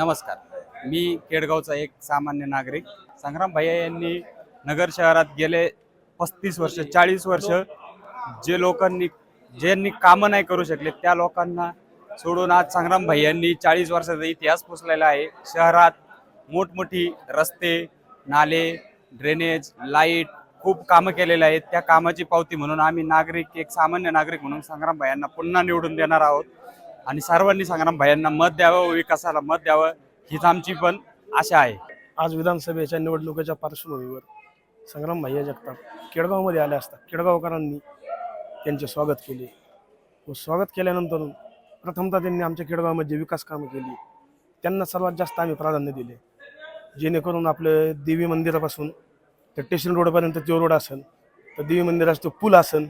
नमस्कार. मी केडगावचा एक सामान्य नागरिक. संग्राम भैया यांनी नगर शहरात गेले पस्तीस वर्ष चाळीस वर्ष जे लोकांनी ज्यांनी कामं नाही करू शकले त्या लोकांना सोडून आज संग्राम भैयांनी चाळीस वर्षाचा इतिहास पुसलेला आहे. शहरात मोठमोठी रस्ते नाले ड्रेनेज लाइट खूप कामं केलेले आहेत. त्या कामाची पावती म्हणून आम्ही नागरिक एक सामान्य नागरिक म्हणून संग्राम भैयांना पुन्हा निवडून देणार आहोत. आणि सर्वांनी संग्राम भैयांना मत द्यावं व विकासाला मत द्यावं हीच आमची पण आशा आहे. आज विधानसभेच्या निवडणुकीच्या पार्श्वभूमीवर संग्राम भैया जगताप केडगावमध्ये आले असता केडगावकरांनी त्यांचे स्वागत केले. व स्वागत केल्यानंतर प्रथमतः त्यांनी आमच्या केडगावमध्ये विकास कामं केली. त्यांना सर्वात जास्त आम्ही प्राधान्य दिले. जेणेकरून आपलं देवी मंदिरापासून तर स्टेशन रोडपर्यंत तो रोड असेल तर देवी मंदिराचा तो पूल असेल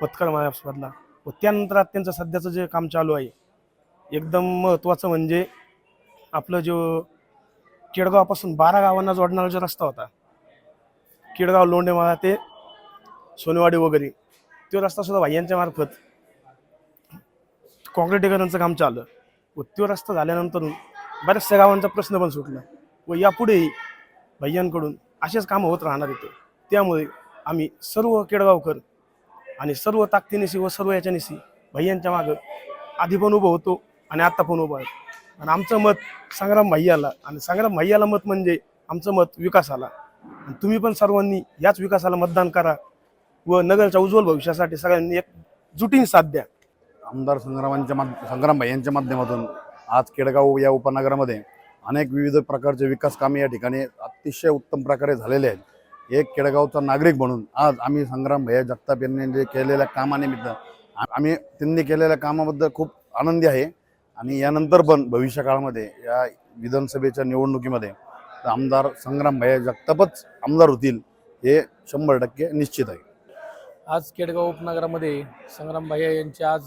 पत्कर मायासमधला व त्यानंतर अत्यंत त्यांचं सध्याचं जे काम चालू आहे एकदम महत्त्वाचं म्हणजे आपलं जो केडगावपासून बारा गावांना जोडणारा जो रस्ता होता केडगाव लोंढेमाळा ते सोनेवाडी वगैरे तो रस्ता सुद्धा भाईयांच्या मार्फत काँक्रिटीकरणचं काम चाललं व तो रस्ता झाल्यानंतर बऱ्याचशा गावांचा प्रश्न पण सुटला व यापुढेही भैयांकडून असेच कामं होत राहणार इथे. त्यामुळे आम्ही सर्व केडगावकर आणि सर्व ताकदीनिशी व सर्व याच्यानिशी भैयांच्या मागं आधी पण उभं होतो आणि आत्ता पण उभं आहे. आणि आमचं मत संग्राम भैयाला आणि संग्राम भैयाला मत म्हणजे आमचं मत विकासाला. आणि तुम्ही पण सर्वांनी याच विकासाला मतदान करा व नगरच्या उज्ज्वल भविष्यासाठी सगळ्यांनी एक जुटीन साथ द्या. आमदार संग्रामांच्या माध्य संग्राम यांच्या माध्यमातून आज केडगाव या उपनगरामध्ये अनेक विविध प्रकारचे विकास कामे या ठिकाणी अतिशय उत्तम प्रकारे झालेले आहेत. एक केडगावचा नागरिक म्हणून आज आम्ही संग्राम भैया जगताप यांनी जे केलेल्या कामानिमित्त आम्ही त्यांनी केलेल्या कामाबद्दल खूप आनंदी आहे. आणि यानंतर पण भविष्यकाळामध्ये या विधानसभेच्या निवडणुकीमध्ये आमदार संग्राम भैया जगतापच आमदार होतील हे शंभर टक्के निश्चित आहे. आज केडगाव उपनगरामध्ये संग्राम भैया यांची आज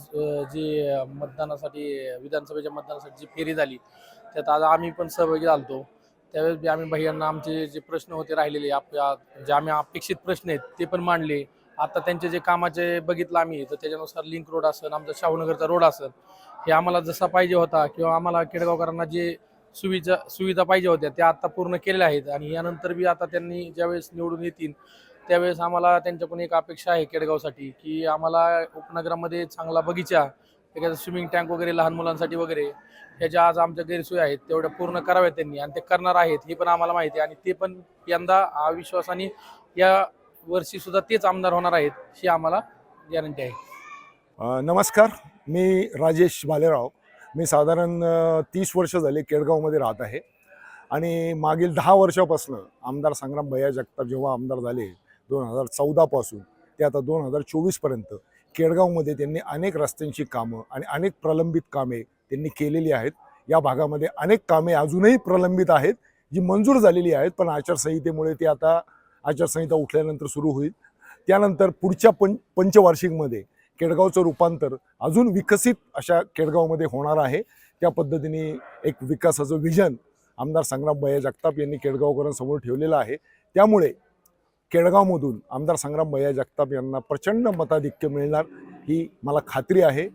जी मतदानासाठी विधानसभेच्या मतदानासाठी जी फेरी झाली त्यात आज आम्ही पण सहभागी झालतो. त्यावेळेस बी आम्ही भैयांना आमचे जे प्रश्न होते राहिलेले आपल्या जे आम्ही अपेक्षित प्रश्न आहेत ते पण मांडले. आता त्यांचे जे कामाचे बघितलं आम्ही तर त्याच्यानुसार लिंक रोड असेल आमचा शाहूनगरचा रोड असेल हे आम्हाला जसा पाहिजे होता किंवा आम्हाला केडगावकरांना जे सुविधा सुविधा पाहिजे होत्या त्या आता पूर्ण केलेल्या आहेत. आणि यानंतर बी आता त्यांनी ज्यावेळेस निवडून येतील त्यावेळेस आम्हाला त्यांच्याकडून एक अपेक्षा आहे केडगावसाठी की आम्हाला उपनगरामध्ये चांगला बगीचा एखादं स्विमिंग टँक वगैरे लहान मुलांसाठी वगैरे याच्या आज आमच्या गैरसोयी आहेत तेवढ्या पूर्ण कराव्यात त्यांनी. आणि ते करणार आहेत हे पण आम्हाला माहिती आहे. आणि ते पण यंदा अविश्वासाने या वर्षी सुद्धा तेच आमदार होणार आहेत ही आम्हाला गॅरंटी आहे. नमस्कार. मी राजेश भालेराव मी साधारण तीस वर्ष झाले केडगावमध्ये राहत आहे. आणि मागील दहा वर्षापासून आमदार संग्राम भैया जगताप जेव्हा आमदार झाले दोन हजार चौदापासून ते आता दोन हजार चोवीसपर्यंत केडगावमध्ये त्यांनी अनेक रस्त्यांची कामं आणि अनेक प्रलंबित कामे त्यांनी केलेली आहेत. या भागामध्ये अनेक कामे अजूनही प्रलंबित आहेत जी मंजूर झालेली आहेत पण आचारसंहितेमुळे ती आता आचारसंहिता उठल्यानंतर सुरू होईल. त्यानंतर पुढच्या पं पंचवार्षिकमध्ये केडगावचं रूपांतर अजून विकसित अशा केडगावमध्ये होणार आहे. त्या पद्धतीने एक विकासाचं विजन आमदार संग्राम भैया जगताप यांनी केडगावकरांसमोर ठेवलेलं आहे. त्यामुळे केडगावमधून आमदार संग्राम भैया जगताप यांना प्रचंड मताधिक्य मिळणार ही मला खात्री आहे.